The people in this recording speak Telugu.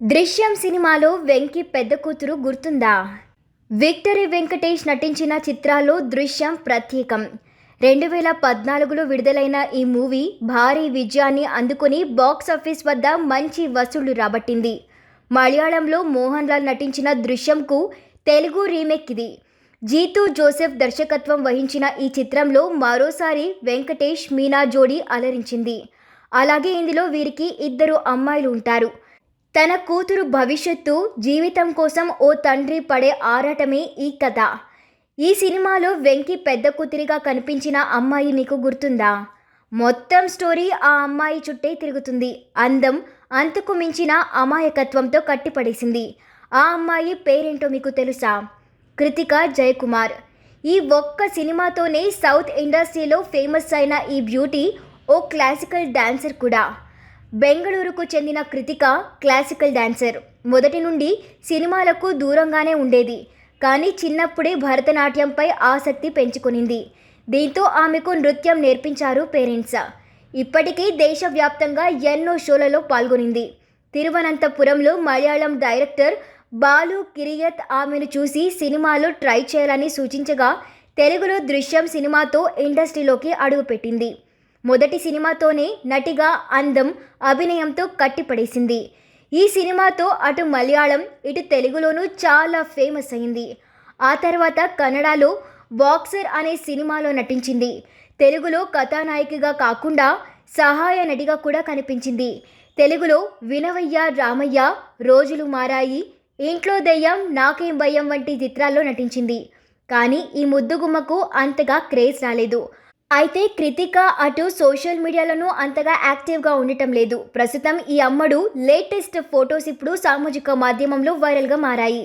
దృశ్యం సినిమాలో వెంకీ పెద్ద కూతురు గుర్తుందా? విక్టరీ వెంకటేష్ నటించిన చిత్రాల్లో దృశ్యం ప్రత్యేకం. రెండు వేల పద్నాలుగులో విడుదలైన ఈ మూవీ భారీ విజయాన్ని అందుకుని బాక్స్ ఆఫీస్ వద్ద మంచి వసూళ్ళు రాబట్టింది. మలయాళంలో మోహన్ లాల్ నటించిన దృశ్యంకు తెలుగు రీమేక్ ఇది. జీతూ జోసెఫ్ దర్శకత్వం వహించిన ఈ చిత్రంలో మరోసారి వెంకటేష్ మీనా జోడీ అలరించింది. అలాగే ఇందులో వీరికి ఇద్దరు అమ్మాయిలు ఉంటారు. తన కూతురు భవిష్యత్తు జీవితం కోసం ఓ తండ్రి పడే ఆరాటమే ఈ కథ. ఈ సినిమాలో వెంకి పెద్ద కూతురిగా కనిపించిన అమ్మాయి మీకు గుర్తుందా? మొత్తం స్టోరీ ఆ అమ్మాయి చుట్టే తిరుగుతుంది. అందం అంతకు మించిన అమాయకత్వంతో కట్టిపడేసింది. ఆ అమ్మాయి పేరేంటో మీకు తెలుసా? కృతిక జయకుమార్. ఈ ఒక్క సినిమాతోనే సౌత్ ఇండస్ట్రీలో ఫేమస్ అయిన ఈ బ్యూటీ ఓ క్లాసికల్ డాన్సర్ కూడా. బెంగళూరుకు చెందిన కృతిక క్లాసికల్ డాన్సర్. మొదటి నుండి సినిమాలకు దూరంగానే ఉండేది. కానీ చిన్నప్పుడే భరతనాట్యంపై ఆసక్తి పెంచుకునింది. దీంతో ఆమెకు నృత్యం నేర్పించారు పేరెంట్స్. ఇప్పటికీ దేశవ్యాప్తంగా ఎన్నో షోలలో పాల్గొనింది. తిరువనంతపురంలో మలయాళం డైరెక్టర్ బాలు కిరియత్ ఆమెను చూసి సినిమాలో ట్రై చేయాలని సూచించగా తెలుగులో దృశ్యం సినిమాతో ఇండస్ట్రీలోకి అడుగుపెట్టింది. మొదటి సినిమాతోనే నటిగా అందం అభినయంతో కట్టిపడేసింది. ఈ సినిమాతో అటు మలయాళం ఇటు తెలుగులోనూ చాలా ఫేమస్ అయింది. ఆ తర్వాత కన్నడలో బాక్సర్ అనే సినిమాలో నటించింది. తెలుగులో కథానాయికగా కాకుండా సహాయ నటిగా కూడా కనిపించింది. తెలుగులో వినవయ్య రామయ్య రోజులు మారాయి ఇంట్లో దెయ్యం నాకేం భయం వంటి చిత్రాల్లో నటించింది. కానీ ఈ ముద్దుగుమ్మకు అంతగా క్రేజ్ రాలేదు. అయితే కృతిక అటు సోషల్ మీడియాలను అంతగా యాక్టివ్గా ఉండటం లేదు. ప్రస్తుతం ఈ అమ్మడు లేటెస్ట్ ఫొటోస్ ఇప్పుడు సామాజిక మాధ్యమంలో వైరల్గా మారాయి.